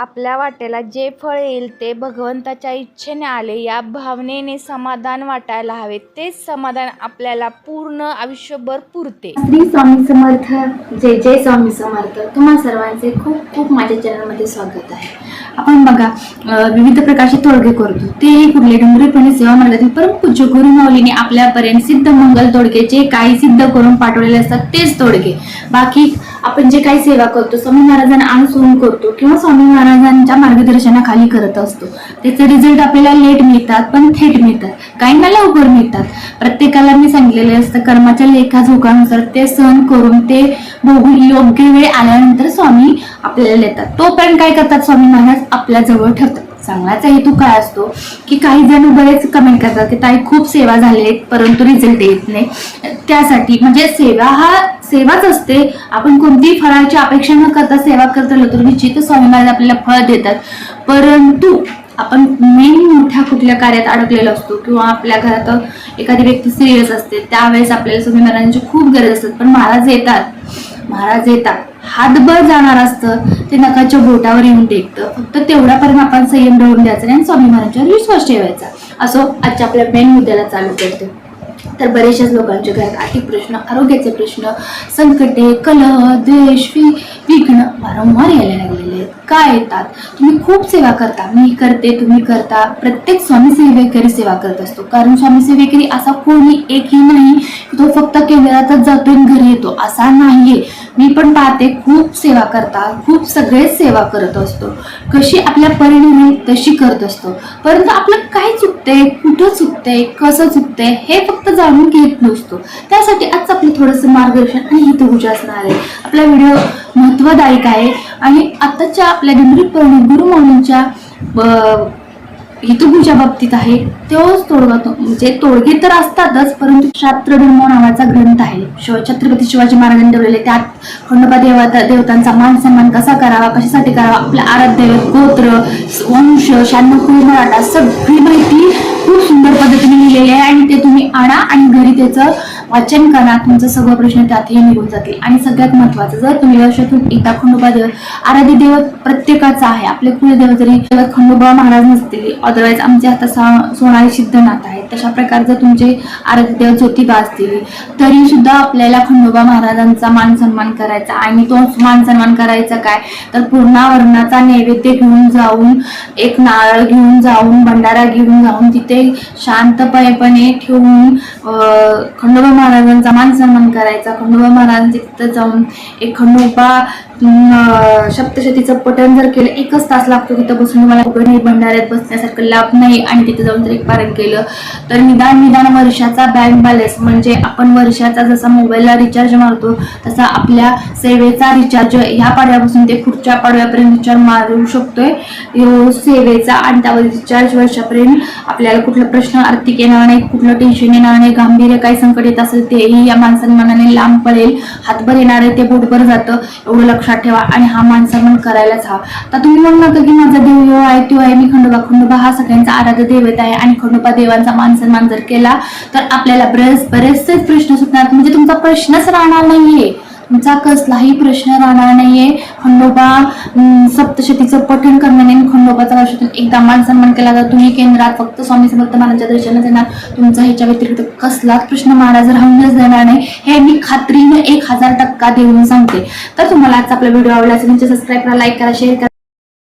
आपल्या वाटेला जे फळ येईल ते भगवंताच्या इच्छेने आले या भावनेने समाधान वाटायला हवे. तेच समाधान आपल्याला पूर्ण आयुष्यभर पुरते. श्री स्वामी समर्थ जय जय स्वामी समर्थ. तुम्हा सर्वांचे खूप खूप माझ्या चॅनलमध्ये स्वागत आहे. आपण बघा विविध प्रकारचे तोडगे करतो. ते कुठले गंभीरपणे सेवा मार्गातील परम पूज्य गुरु माऊलीने आपल्यापर्यंत सिद्ध मंगल तोडगे जे काही सिद्ध करून पाठवलेले असतात तेच तोडगे. बाकी आपण जे काही सेवा करतो स्वामी महाराजांना अनुसरून करतो किंवा स्वामी महाराजांच्या मार्गदर्शनाखाली करत असतो. त्याचे रिझल्ट आपल्याला लेट मिळतात पण थेट मिळतात. काहींना लवकर मिळतात. प्रत्येकाला मी सांगितलेले असतं कर्माच्या लेखा झोकानुसार ते सहन करून ते बघून योग्य वेळ आल्यानंतर स्वामी आपल्याला देतात तोपर्यंत काय करतात स्वामी महाराज? आपल्या जवळ ठेवतात. चांगलाचा हेतू काय असतो की काही जण बरेच कमेंट करतात की ताई खूप सेवा झाले परंतु रिझल्ट येत नाही. त्यासाठी म्हणजे सेवा हा सेवाच असते. आपण कोणतीही फळाची अपेक्षा न करता सेवा करत राहिलो तर निश्चित स्वामी महाराज आपल्याला फळ देतात. परंतु आपण मेन मोठ्या कुठल्या कार्यात अडकलेलो असतो किंवा आपल्या घरात एखादी व्यक्ती सिरियस असते त्यावेळेस आपल्याला स्वामी महाराजांची खूप गरज असते. पण महाराज येतात. महाराज येतात. हातभर जाणार असतं ते नकाच्या बोटावर येऊन टेकतं. फक्त तेवढ्यापर्यंत आपण संयम ठेवून द्यायचा आणि स्वामी विश्वास ठेवायचा. असो आजच्या आपल्या मेन मुद्द्याला चालू करते. तर बरेचशाच लोकांच्या घरात आर्थिक प्रश्न आरोग्याचे प्रश्न संकटे कलह द्वेष विघ्न वारंवार यायला लागलेले आहेत. का येतात? तुम्ही खूप सेवा करता. मी करते तुम्ही करता. प्रत्येक स्वामी सेवेकरी सेवा करत असतो. कारण स्वामी सेवेकरी असा कोणी एकही नाही तो फक्त केंद्रातच जातो आणि घरी येतो. असा नाहीये. मी पण पाहते खूप सेवा करता खूप सगळेच सेवा करत असतो. कशी आपल्या परिणामी तशी करत असतो. परंतु आपलं काय चुकतंय कुठं चुकतंय कसं चुकतंय हे फक्त जाणून घेत नसतो. त्यासाठी आज आपलं थोडंसं मार्गदर्शन आणि हितगुज असणार आहे. आपला व्हिडिओ महत्वदायक आहे. आणि आताच्या आपल्या गंभीर गुरुमौलींच्या हितगुच्या बाबतीत आहे. तोच तोडगा तो म्हणजे तोडगे तर असतातच परंतु शास्त्रधर्म नावाचा ग्रंथ आहे. शिव छत्रपती शिवाजी महाराजांनी ठेवलेले त्यात खंडोबा देवा देवतांचा मान सन्मान कसा करावा कशासाठी करावा? आपल्या आराध्य गोत्र वंश शहाण्णव कुळी मराठा सगळी माहिती खूप सुंदर पद्धतीने लिहिलेली आहे आणि ते तुम्ही आणा आणि घरी त्याचं वाचन करा तुमचं सगळं प्रश्न त्यातही निघून जातील. आणि सगळ्यात महत्वाचं जर तुम्ही वर्षातून एकदा खंडोबा देव आराधी देव प्रत्येकाचा आहे आपले कुलदेव जरी खंडोबा महाराज नसतील अदरवाईज आमचे आता सोनारी सिद्धनाथ आहे तशा प्रकारे जर तुमचे आराध्य देव ज्योतिबा असतील तरी सुद्धा आपल्याला खंडोबा महाराजांचा मान सन्मान करायचा आणि तो मान सन्मान करायचा काय? तर पूर्णावरणाचा नैवेद्य घेऊन जाऊन एक नारळ घेऊन जाऊन भंडारा घेऊन जाऊन तिथे शांतपणे ठेवून खंडोबा महाराजांचा मान सन्मान करायचा. खंडोबा महाराजांच्या तिथं जाऊन एक खंडोबा सप्तशतीचं पठण जर केलं एकच तास लागतो तिथं बसून. तुम्हाला कुठे भंडाऱ्यात बसण्यासारखं लाभ नाही. आणि तिथे जाऊन जर एक पारण केलं तर निदान निदान वर्षाचा बँक बॅलन्स म्हणजे आपण वर्षाचा जसा मोबाईलला रिचार्ज मारतो तसा आपल्या सेवेचा रिचार्ज ह्या पाडव्यापासून ते पुढच्या पाडव्यापर्यंत रिचार्ज मारू शकतोय. सेवेचा आणि त्यावर रिचार्ज वर्षापर्यंत आपल्याला कुठला प्रश्न आर्थिक येणार नाही कुठलं टेन्शन येणार नाही गांभीर्य काही संकट येत असेल तेही या मानसन्मानाने लांब पडेल हातभर येणार आहे ते बोटभर जातं एवढं लक्षात ठेवा आणि हा मानसन्मान करायलाच हवा. आता तुम्ही म्हणू नका की माझा देव यो आहे तो आहे मी खंडोबा खंडोबा हा सगळ्यांचा आराध्य देवत आहे आणि खंडोबा देवांचा मानसन्मान जर केला तर आपल्याला बरेच बरेचसेच प्रश्न सुटणार म्हणजे तुमचा प्रश्नच राहणार नाहीये. तुमचा कसलाही प्रश्न राहणार नाहीये. खंडोबा सप्तशतीचं पठण करण्याने खंडोबाचा वर्षातून एकदा मान सन्मान केला जातो. तुम्ही केंद्रात फक्त स्वामी समर्थ महाराजांच्या दर्शनात येणार. तुमचा ह्याच्या व्यतिरिक्त कसलाच प्रश्न महाराज राहूनच देणार नाही हे मी खात्रीने एक हजार टक्का देऊन सांगते. तर तुम्हाला आजचा आपला व्हिडिओ आवडला असेल सबस्क्राईब करा लाईक करा शेअर करा.